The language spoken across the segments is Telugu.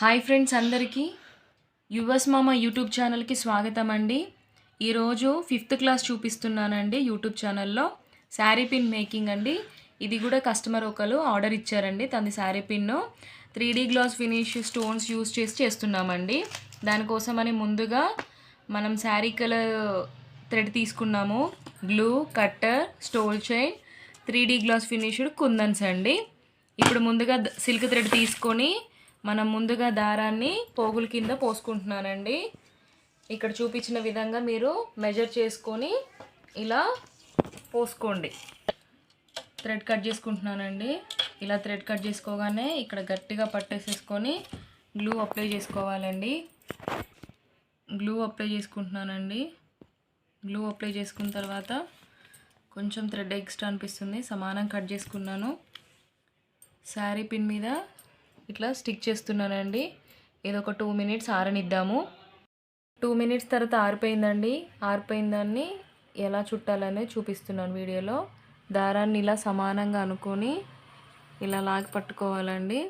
హాయ్ ఫ్రెండ్స్ అందరికీ. యువస్ మామ యూట్యూబ్ ఛానల్కి స్వాగతం అండి ఈరోజు ఫిఫ్త్ క్లాస్ చూపిస్తున్నానండి యూట్యూబ్ ఛానల్లో. శారీ పిన్ మేకింగ్ అండి. ఇది కూడా కస్టమర్ ఒకరు ఆర్డర్ ఇచ్చారండి తనది sari pin. Three D glass finish stones use చేసి చేస్తున్నామండి. దానికోసమని ముందుగా మనం శారీ కలర్ థ్రెడ్ తీసుకున్నాము. Glue cutter stole chain three D glass finished kundans అండి. ఇప్పుడు ముందుగా సిల్క్ థ్రెడ్ తీసుకొని మనం ముందుగా దారాన్ని పోగుల కింద పోసుకుంటున్నానండి. ఇక్కడ చూపించిన విధంగా మీరు మెజర్ చేసుకొని ఇలా పోసుకోండి. థ్రెడ్ కట్ చేసుకుంటున్నానండి. ఇలా థ్రెడ్ కట్ చేసుకోగానే ఇక్కడ గట్టిగా పట్టేసేసుకొని గ్లూ అప్లై చేసుకోవాలండి. గ్లూ అప్లై చేసుకుంటున్నానండి. గ్లూ అప్లై చేసుకున్న తర్వాత కొంచెం థ్రెడ్ ఎక్స్ట్రా అనిపిస్తుంది. సమానం కట్ చేసుకున్నాను. శారీ పిన్ మీద ఇట్లా స్టిక్ చేస్తున్నానండి. ఇది ఒక టూ మినిట్స్ ఆరనిద్దాము. టూ మినిట్స్ తర్వాత ఆరిపోయిందండి. ఆరిపోయిన దాన్ని ఎలా చుట్టాలనే చూపిస్తున్నాను వీడియోలో. దారాన్ని ఇలా సమానంగా అనుకొని ఇలా లాగి పట్టుకోవాలండి.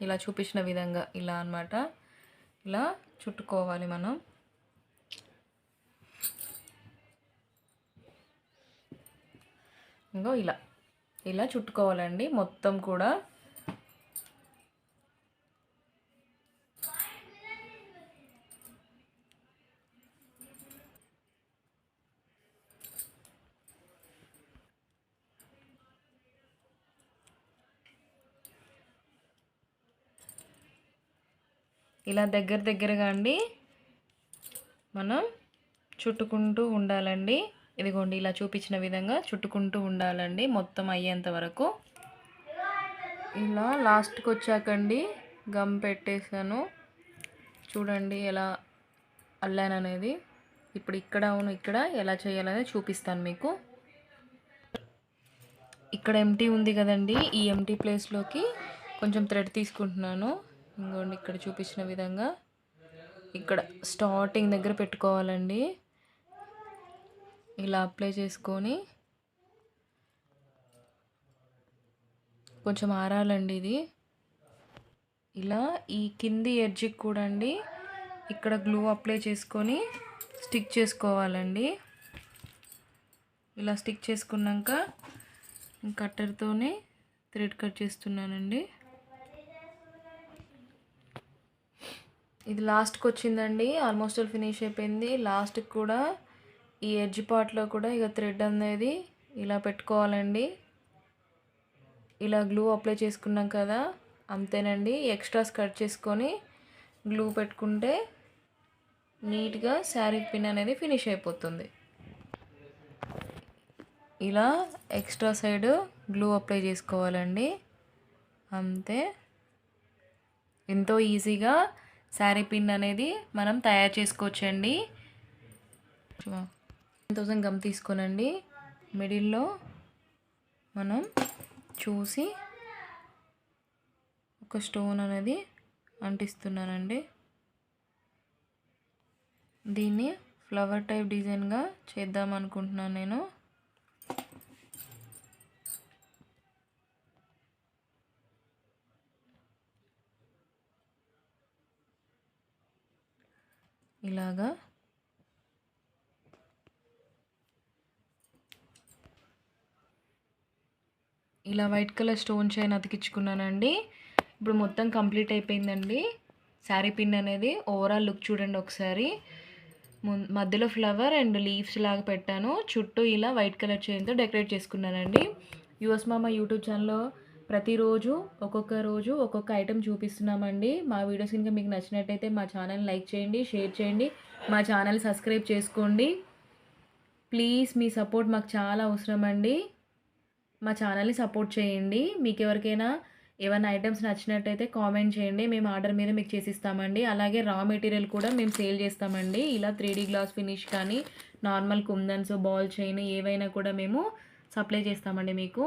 ఇలా చూపించిన విధంగా ఇలా అన్నమాట. ఇలా చుట్టుకోవాలి మనం. ఇంకో ఇలా. ఇలా చుట్టుకోవాలండి. మొత్తం కూడా ఇలా దగ్గర దగ్గరగా అండి మనం చుట్టుకుంటూ ఉండాలండి. ఇదిగోండి ఇలా చూపించిన విధంగా చుట్టుకుంటూ ఉండాలండి మొత్తం అయ్యేంత వరకు. ఇలా లాస్ట్కి వచ్చాకండి గమ్ పెట్టేసాను చూడండి ఎలా అల్లాను అనేది. ఇప్పుడు ఇక్కడ అవును ఇక్కడ ఎలా చేయాలనేది చూపిస్తాను మీకు. ఇక్కడ ఎంటీ ఉంది కదండి ఈ ఎంటీ ప్లేస్లోకి కొంచెం థ్రెడ్ తీసుకుంటున్నాను. ఇంకోండి ఇక్కడ చూపించిన విధంగా ఇక్కడ స్టార్టింగ్ దగ్గర పెట్టుకోవాలండి. ఇలా అప్లై చేసుకొని కొంచెం ఆరాలండి ఇది. ఇలా ఈ కింది ఎడ్జికి కూడా అండి ఇక్కడ గ్లూ అప్లై చేసుకొని స్టిక్ చేసుకోవాలండి. ఇలా స్టిక్ చేసుకున్నాక కట్టర్తోనే థ్రెడ్ కట్ చేస్తున్నానండి. ఇది లాస్ట్కి వచ్చిందండి. ఆల్మోస్ట్ ఆల్ ఫినిష్ అయిపోయింది. లాస్ట్కి కూడా ఈ ఎడ్జ్ పార్ట్లో కూడా ఇక థ్రెడ్ అనేది ఇలా పెట్టుకోవాలండి. ఇలా గ్లూ అప్లై చేసుకున్నాం కదా అంతేనండి. ఎక్స్ట్రాస్ కట్ చేసుకొని గ్లూ పెట్టుకుంటే నీట్గా శారీ పిన్ అనేది ఫినిష్ అయిపోతుంది. ఇలా ఎక్స్ట్రా సైడ్ గ్లూ అప్లై చేసుకోవాలండి. అంతే. ఎంతో ఈజీగా శారీ పిన్ అనేది మనం తయారు చేసుకోవచ్చండి. టెన్ థౌసండ్ గమ్ తీసుకోనండి. మిడిల్లో మనం చూసి ఒక స్టోన్ అనేది అంటిస్తున్నానండి. దీన్ని ఫ్లవర్ టైప్ డిజైన్గా చేద్దాం అనుకుంటున్నాను నేను. ఇలాగా. ఇలా వైట్ కలర్ స్టోన్ చైన్ అతికించుకున్నానండి. ఇప్పుడు మొత్తం కంప్లీట్ అయిపోయిందండి. శారీ పిన్ అనేది ఓవరాల్ లుక్ చూడండి ఒకసారి. మధ్యలో ఫ్లవర్ అండ్ లీవ్స్ లాగా పెట్టాను. చుట్టూ ఇలా వైట్ కలర్ చైన్తో డెకరేట్ చేసుకున్నానండి. యుఎస్ మామ యూట్యూబ్ ఛానల్లో ప్రతిరోజు ఒక్కొక్క రోజు ఒక్కొక్క ఐటెం చూపిస్తున్నామండి. మా వీడియోస్ కనుక మీకు నచ్చినట్టయితే మా ఛానల్ లైక్ చేయండి షేర్ చేయండి మా ఛానల్ సబ్స్క్రైబ్ చేసుకోండి. ప్లీజ్ మీ సపోర్ట్ మాకు చాలా అవసరం అండి మా ఛానల్ని సపోర్ట్ చేయండి. మీకు ఎవరికైనా ఏమైనా ఐటమ్స్ నచ్చినట్టయితే కామెంట్ చేయండి. మేము ఆర్డర్ మీద మీకు చేసిస్తామండి. అలాగే రా మెటీరియల్ కూడా మేము సేల్ చేస్తామండి. ఇలా త్రీ గ్లాస్ ఫినిష్ కానీ నార్మల్ కుందన్స్ బాల్ చైన్ ఏవైనా కూడా మేము సప్లై చేస్తామండి మీకు.